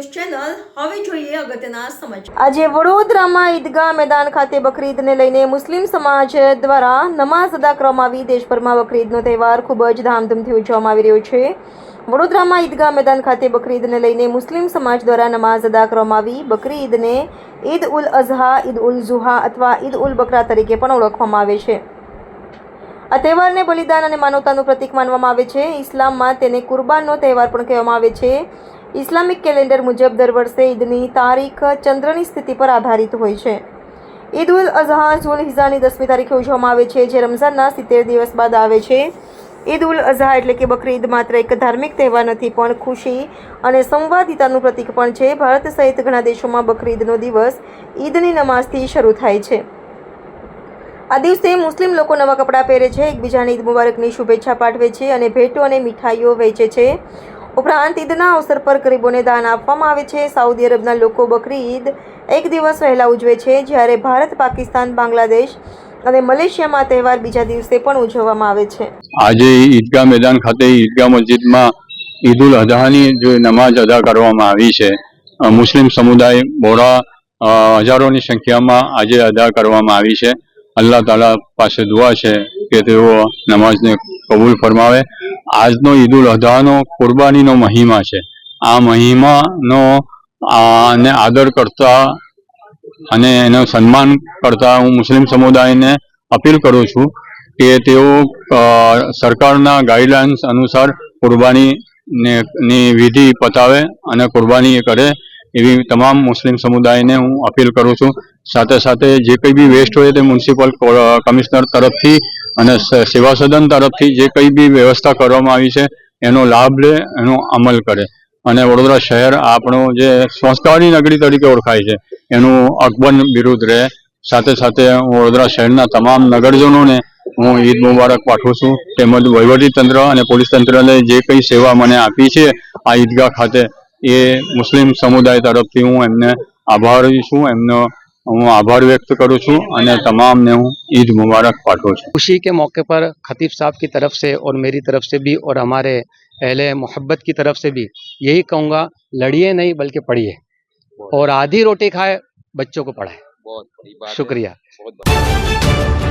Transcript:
અગત્યના સમાચાર. આજે વડોદરામાં ઈદગાહ મેદાન ખાતે બકરીદને લઈને મુસ્લિમ સમાજ દ્વારા નમાઝ અદા કરવામાં આવી. દેશભરમાં બકરીદનો તહેવાર ખૂબ જ ધામધૂમથી ઉજવવામાં આવી રહ્યો છે. વડોદરામાં ઈદગાહ મેદાન ખાતે બકરીદને લઈને મુસ્લિમ સમાજ દ્વારા નમાઝ અદા કરવામાં આવી. બકરી ઈદને ઈદ ઉલ અઝહા, ઈદ ઉલ ઝુહા અથવા ઈદ ઉલ બકરા તરીકે પણ ઓળખવામાં આવે છે. આ તહેવારને બલિદાન અને માનવતાનું પ્રતીક માનવામાં આવે છે. ઇસ્લામમાં તેને કુરબાનનો તહેવાર પણ કહેવામાં આવે છે. ઇસ્લામિક કેલેન્ડર મુજબ દર વર્ષે ઈદની તારીખ ચંદ્રની સ્થિતિ પર આધારિત હોય છે. ઈદ ઉલ અઝહા, ઝુલ હિઝાની દસમી તારીખે ઉજવવામાં આવે છે, જે રમઝાનના સિત્તેર દિવસ બાદ આવે છે. ઈદ ઉલ અઝહા એટલે કે બકરી ઈદ માત્ર એક ધાર્મિક તહેવાર નથી, પણ ખુશી અને સંવાદિતાનું પ્રતીક પણ છે. ભારત સહિત ઘણા દેશોમાં બકરી ઈદનો દિવસ ઈદની નમાઝથી શરૂ થાય છે. આ દિવસે મુસ્લિમ લોકો નવા કપડાં પહેરે છે, એકબીજાને ઈદ મુબારકની શુભેચ્છા પાઠવે છે અને ભેટો અને મીઠાઈઓ વહેંચે છે. ઉપરાંત ઈદના અવસર પર ગરીબોને દાન આપવામાં આવે છે. સાઉદી અરબના લોકો બકરી ઈદ એક દિવસ વહેલા ઉજવે છે, જ્યારે ભારત, પાકિસ્તાન, બાંગ્લાદેશ અને મલેશિયામાં તહેવાર બીજા દિવસે પણ ઉજવવામાં આવે છે. આજે ઈદગાહ મેદાન ખાતે ઈદગાહ મસ્જિદમાં ઈદ ઉલ અઝહાની જે નમાઝ અદા કરવામાં આવી છે. મુસ્લિમ સમુદાય બોરા હજારોની સંખ્યામાં આજે અદા કરવામાં આવી છે. અલ્લાહ તાલા પાસે દુઆ છે કે તેઓ નમાઝને કબૂલ ફરમાવે. આજનો ઈદ ઉલ અઝહાનો કુરબાનીનો મહિમા છે. આ મહિમાનો આને આદર કરતા અને એનો સન્માન કરતા હું મુસ્લિમ સમુદાયને અપીલ કરું છું કે તેઓ સરકારના ગાઈડલાઇન્સ અનુસાર કુરબાની ની વિધિ પતાવે અને કુરબાની કરે એવી તમામ મુસ્લિમ સમુદાયને હું અપીલ કરું છું. સાથે સાથે જે કંઈ બી વેસ્ટ હોય તે મ્યુનિસિપલ કમિશનર તરફથી અને સેવા સદન તરફથી જે કંઈ બી વ્યવસ્થા કરવામાં આવી છે, એનો લાભ લે, એનો અમલ કરે. અને વડોદરા શહેર આપણું જે સંસ્કારની નગરી તરીકે ઓળખાય છે, એનું અકબંધ વિરુદ્ધ રહે. સાથે સાથે હું વડોદરા શહેરના તમામ નગરજનોને હું ઈદ મુબારક પાઠવું છું. તેમજ વહીવટી તંત્ર અને પોલીસ તંત્રને જે કંઈ સેવા મને આપી છે, આ ઈદગાહ ખાતે, એ મુસ્લિમ સમુદાય તરફથી હું એમને આભારી છું. એમનો હું આભાર વ્યક્ત કરું છું અને તમામને હું ઈદ મુબારક પાઠવું છું खुशी के मौके पर खतीब साहब की तरफ से और मेरी तरफ से भी और हमारे अहले मोहब्बत की तरफ से भी यही कहूँगा लड़िए नहीं बल्कि पढ़िए और आधी रोटी खाए बच्चों को पढ़ाए बहुत बड़ी बात है शुक्रिया बहुत